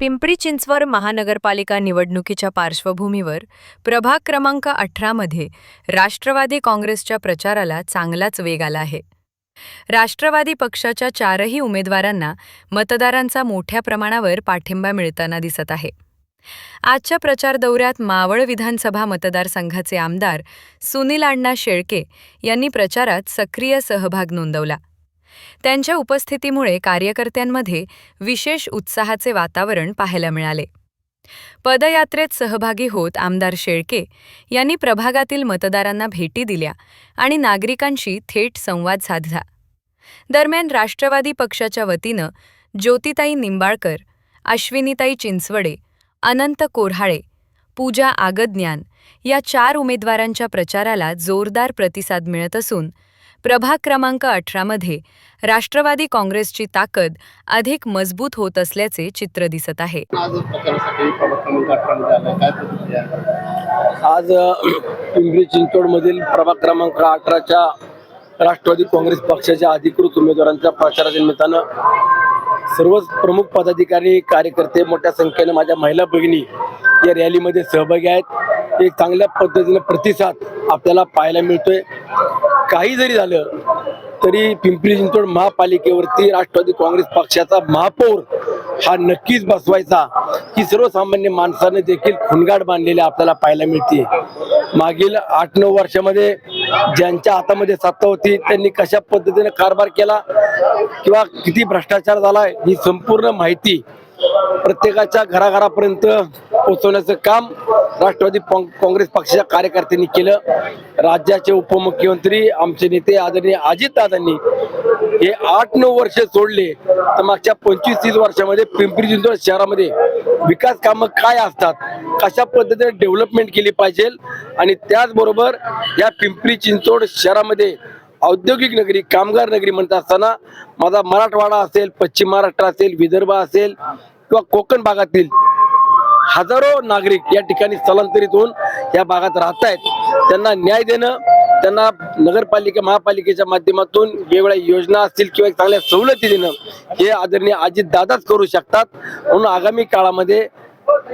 पिंपरी चिंचवड महानगरपालिका निवडणुकीच्या पार्श्वभूमीवर प्रभाग क्रमांक अठरामध्ये राष्ट्रवादी काँग्रेसच्या प्रचाराला चांगलाच वेग आला आहे. राष्ट्रवादी पक्षाच्या चारही उमेदवारांना मतदारांचा मोठ्या प्रमाणावर पाठिंबा मिळताना दिसत आहे. आजच्या प्रचार दौऱ्यात मावळ विधानसभा मतदारसंघाचे आमदार सुनील अण्णा शेळके यांनी प्रचारात सक्रिय सहभाग नोंदवला. त्यांच्या उपस्थितीमुळे कार्यकर्त्यांमध्ये विशेष उत्साहाचे वातावरण पाहायला मिळाले. पदयात्रेत सहभागी होत आमदार शेळके यांनी प्रभागातील मतदारांना भेटी दिल्या आणि नागरिकांशी थेट संवाद साधला. दरम्यान राष्ट्रवादी पक्षाच्या वतीनं ज्योतिताई निंबाळकर अश्विनीताई चिंचवडे अनंत कोऱ्हाळे पूजा आगज्ञान या चार उमेदवारांच्या प्रचाराला जोरदार प्रतिसाद मिळत असून प्रभाग क्रमांक अठरामध्ये राष्ट्रवादी काँग्रेसची ताकद अधिक मजबूत होत असल्याचे चित्र दिसत आहे. आज पिंपरी चिंचवडमधील प्रभाग क्रमांक अठराच्या राष्ट्रवादी काँग्रेस पक्षाच्या अधिकृत उमेदवारांच्या प्रचाराच्या निमित्तानं सर्वच प्रमुख पदाधिकारी कार्यकर्ते मोठ्या संख्येनं माझ्या महिला भगिनी या रॅलीमध्ये सहभागी आहेत. एक चांगल्या पद्धतीनं प्रतिसाद आपल्याला पाहायला मिळतोय. काही जरी झालं तरी पिंपरी चिंचवड महापालिकेवरती राष्ट्रवादी काँग्रेस पक्षाचा महापौर हा नक्कीच बसवायचा. ही सर्वसामान्य माणसाने देखील खुणगाड बांधलेली आपल्याला पाहायला मिळते मागील आठ नऊ वर्षामध्ये ज्यांच्या हातामध्ये सत्ता होती त्यांनी कशा पद्धतीने कारभार केला किंवा किती भ्रष्टाचार झाला ही संपूर्ण माहिती प्रत्येकाच्या घराघरापर्यंत पोहोचवण्याचं काम राष्ट्रवादी काँग्रेस पक्षाच्या कार्यकर्त्यांनी केलं. राज्याचे उपमुख्यमंत्री आमचे नेते आदरणीय अजितदादांनी हे आठ नऊ वर्ष सोडले तर मागच्या पंचवीस तीस वर्षामध्ये पिंपरी चिंचवड शहरामध्ये विकास कामं काय असतात? कशा पद्धतीने डेव्हलपमेंट केली पाहिजे? आणि त्याचबरोबर या पिंपरी चिंचवड शहरामध्ये औद्योगिक नगरी कामगार नगरी म्हणत असताना माझा मराठवाडा असेल पश्चिम महाराष्ट्र असेल विदर्भ असेल किंवा कोकण भागातील हजारो नागरिक या ठिकाणी स्थलांतरित होऊन या भागात राहत आहेत त्यांना न्याय देणं त्यांना नगरपालिका महापालिकेच्या माध्यमातून वेगवेगळ्या योजना असतील किंवा चांगल्या सवलती देणं हे आदरणीय अजित दादाच करू शकतात. म्हणून आगामी काळामध्ये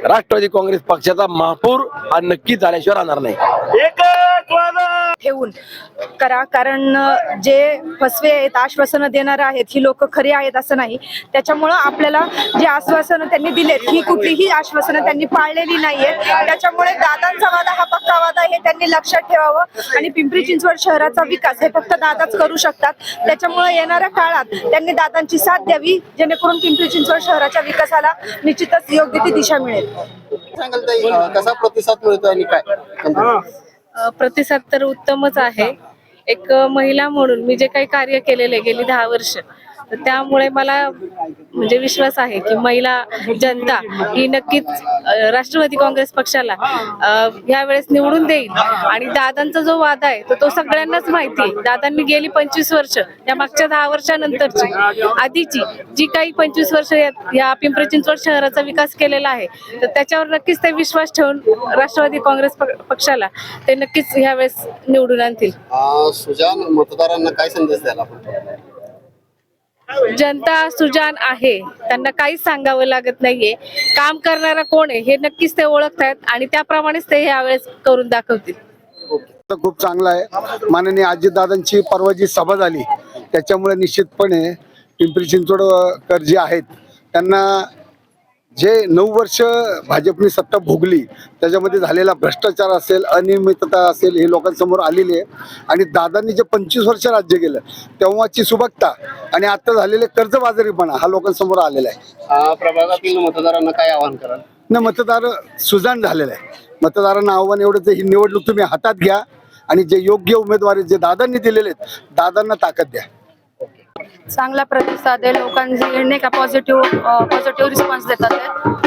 राष्ट्रवादी काँग्रेस पक्षाचा महापौर हा नक्की झाल्याशिवाय राहणार नाही. ठेवून. करा कारण जे फसवे आहेत आश्वासनं देणारे आहेत ही लोक खरी आहेत असं नाही. त्याच्यामुळं आपल्याला जे आश्वासनं त्यांनी दिलेत ही कुठलीही आश्वासनं त्यांनी पाळलेली नाहीये. त्याच्यामुळे दादांचा वादा हा पक्का वादा हे त्यांनी लक्षात ठेवावं. आणि पिंपरी चिंचवड शहराचा विकास हे फक्त दादाच करू शकतात. त्याच्यामुळे येणाऱ्या काळात त्यांनी दादांची साथ द्यावी जेणेकरून पिंपरी चिंचवड शहराच्या विकासाला निश्चितच योग्य ती दिशा मिळेल. सांगाल कसा प्रतिसाद मिळतोय आणि काय? प्रतिसाद तर उत्तमच आहे. एक महिला म्हणून मी जे काही कार्य केलेले गेली दहा वर्ष त्यामुळे मला म्हणजे विश्वास आहे की महिला जनता ही नक्कीच राष्ट्रवादी काँग्रेस पक्षाला ह्या यावेळेस निवडून देईल. आणि दादांचा जो वादा आहे तो तो सगळ्यांनाच माहिती आहे. दादांनी गेली पंचवीस वर्ष या मागच्या दहा वर्षानंतरची. आधीची जी काही पंचवीस वर्ष या- पिंपरी चिंचवड शहराचा विकास केलेला आहे तर त्याच्यावर नक्कीच ते विश्वास ठेवून राष्ट्रवादी काँग्रेस पक्षाला ते नक्कीच ह्यावेळेस निवडून आणतील. सुजान मतदारांना काय संदेश द्यायला जनता सुजान आहे. त्यांना काहीच सांगावं लागत नाहीये. काम करणारा कोण आहे हे नक्कीच ते ओळखतायत आणि त्याप्रमाणेच ते यावेळेस करून दाखवतील. खूप चांगला आहे. माननीय अजितदादांची परवा जी सभा झाली. त्याच्यामुळे निश्चितपणे पिंपरी चिंचवडकर जे आहेत त्यांना जे नऊ वर्ष भाजपनी सत्ता भोगली त्याच्यामध्ये झालेला भ्रष्टाचार असेल अनियमितता असेल हे लोकांसमोर आलेली आहे. आणि दादांनी जे पंचवीस वर्ष राज्य केलं तेव्हाची सुबकता आणि आता झालेले कर्जबाजारीपणा हा लोकांसमोर आलेला आहे. प्रभागातील मतदारांना काय आवाहन कराल? न मतदार सुजाण झालेलं आहे. मतदारांना आव्हान एवढंच आहे, ही निवडणूक तुम्ही हातात घ्या आणि जे योग्य उमेदवार जे दादांनी दिलेले आहेत दादांना ताकद द्या. चांगला प्रतिसाद आहे. लोकांचे नाही का पॉझिटिव्ह पॉझिटिव्ह रिस्पॉन्स देतात